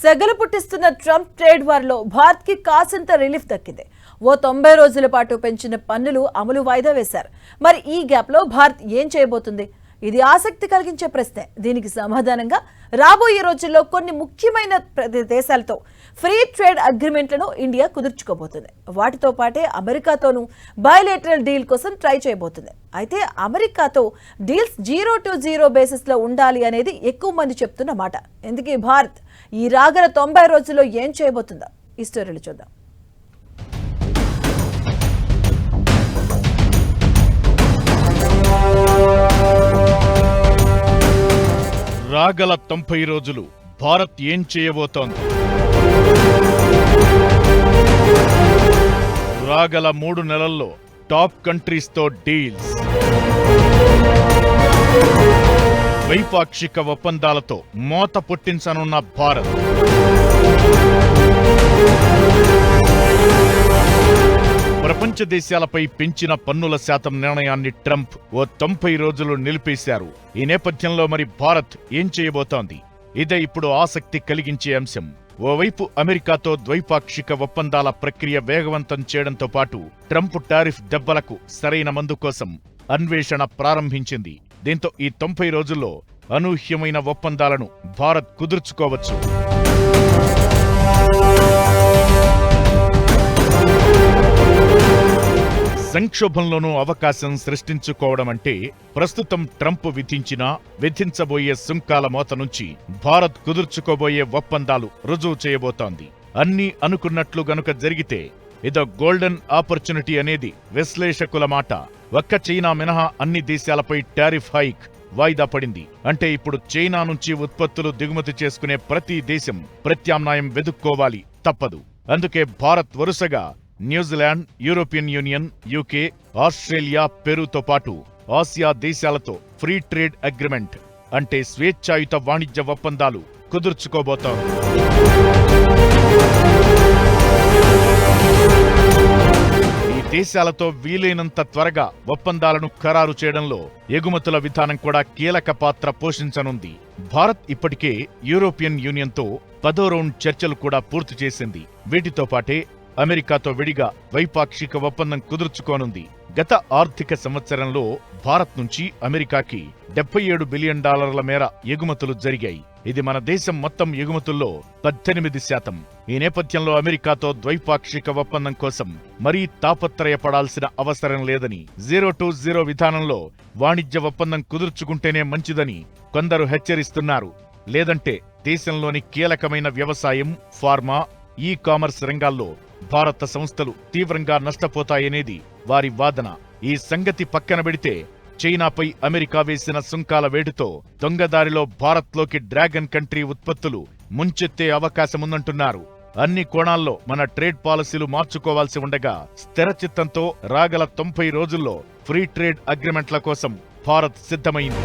సెగలు పుట్టిస్తున్న Trump trade వార్లో భారత్కి కాసింత రిలీఫ్ దక్కింది. ఓ తొంభై రోజుల పాటు పెంచిన పన్నులు అమలు వాయిదా వేశారు. మరి ఈ గ్యాప్లో భారత్ ఏం చేయబోతుంది? ఇది ఆసక్తి కలిగించే ప్రశ్నే. దీనికి సమాధానంగా రాబోయే రోజుల్లో కొన్ని ముఖ్యమైన దేశాలతో ఫ్రీ ట్రేడ్ అగ్రిమెంట్లను ఇండియా కుదుర్చుకోబోతుంది. వాటితో పాటే అమెరికాతోనూ బయోలేటరల్ డీల్ కోసం ట్రై చేయబోతుంది. అయితే అమెరికాతో డీల్స్ జీరో టు జీరో బేసిస్లో ఉండాలి అనేది ఎక్కువ మంది చెప్తున్న మాట. ఎందుకే భారత్ ఈ రాగల తొంభై రోజుల్లో ఏం చేయబోతుందో ఈ స్టోరీలు చూద్దాం. రాగల తొంభై రోజులు భారత్ ఏం చేయబోతోంది? రాగల మూడు నెలల్లో టాప్ కంట్రీస్తో డీల్స్. ద్వైపాక్షిక ఒప్పందాలతో మోత పుట్టించనున్న భారత్. ప్రపంచ దేశాలపై పెంచిన పన్నుల శాతం నిర్ణయాన్ని ట్రంప్ ఓ తొంభై రోజులు నిలిపేశారు. ఈ నేపథ్యంలో మరి భారత్ ఏం చేయబోతోంది? ఇదే ఇప్పుడు ఆసక్తి కలిగించే అంశం. ఓవైపు అమెరికాతో ద్వైపాక్షిక ఒప్పందాల ప్రక్రియ వేగవంతం చేయడంతో పాటు ట్రంప్ టారిఫ్ దెబ్బలకు సరైన మందు కోసం అన్వేషణ ప్రారంభించింది. దీంతో ఈ తొంభై రోజుల్లో అనూహ్యమైన ఒప్పందాలను భారత్ కుదుర్చుకోవచ్చు. సంక్షోభంలోనూ అవకాశం సృష్టించుకోవడం అంటే ప్రస్తుతం ట్రంప్ విధించిన విధించబోయే సుంకాల మోత నుంచి భారత్ కుదుర్చుకోబోయే ఒప్పందాలు రుజువు చేయబోతోంది. అన్నీ అనుకున్నట్లు గనుక జరిగితే ఇదో గోల్డెన్ ఆపర్చునిటీ అనేది విశ్లేషకుల మాట. ఒక్క చైనా మినహా అన్ని దేశాలపై టారిఫ్ హైక్ వాయిదా పడింది. అంటే ఇప్పుడు చైనా నుంచి ఉత్పత్తులు దిగుమతి చేసుకునే ప్రతి దేశం ప్రత్యామ్నాయం వెదుక్కోవాలి తప్పదు. అందుకే భారత్ వరుసగా New Zealand European Union UK Australia పెరూతో పాటు ఆసియా దేశాలతో ఫ్రీ ట్రేడ్ అగ్రిమెంట్ అంటే స్వేచ్ఛాయుత వాణిజ్య ఒప్పందాలు కుదుర్చుకోబోతాం. ఈ దేశాలతో వీలైనంత త్వరగా ఒప్పందాలను ఖరారు చేయడంలో ఎగుమతుల విధానం కూడా కీలక పాత్ర పోషించనుంది. భారత్ ఇప్పటికే యూరోపియన్ యూనియన్తో పదో రౌండ్ చర్చలు కూడా పూర్తి చేసింది. వీటితో పాటే అమెరికాతో విడిగా ద్వైపాక్షిక ఒప్పందం కుదుర్చుకోనుంది. గత ఆర్థిక సంవత్సరంలో భారత్ నుంచి అమెరికాకి డెబ్బై ఏడు బిలియన్ డాలర్ల మేర ఎగుమతులు జరిగాయి. ఇది మన దేశం మొత్తం ఎగుమతుల్లో పద్దెనిమిది శాతం. ఈ నేపథ్యంలో అమెరికాతో ద్వైపాక్షిక ఒప్పందం కోసం మరీ తాపత్రయపడాల్సిన అవసరం లేదని జీరో టు జీరో విధానంలో వాణిజ్య ఒప్పందం కుదుర్చుకుంటేనే మంచిదని కొందరు హెచ్చరిస్తున్నారు. లేదంటే దేశంలోని కీలకమైన వ్యవసాయం ఫార్మా ఈ కామర్స్ రంగాల్లో భారత సంస్థలు తీవ్రంగా నష్టపోతాయనేది వారి వాదన. ఈ సంగతి పక్కన పెడితే చైనాపై అమెరికా వేసిన సుంకాల వేటుతో దొంగదారిలో భారత్లోకి డ్రాగన్ కంట్రీ ఉత్పత్తులు ముంచెత్తే అవకాశముందంటున్నారు. అన్ని కోణాల్లో మన ట్రేడ్ పాలసీలు మార్చుకోవాల్సి ఉండగా స్థిరచిత్తంతో రాగల తొంభై రోజుల్లో ఫ్రీ ట్రేడ్ అగ్రిమెంట్ల కోసం భారత్ సిద్ధమైంది.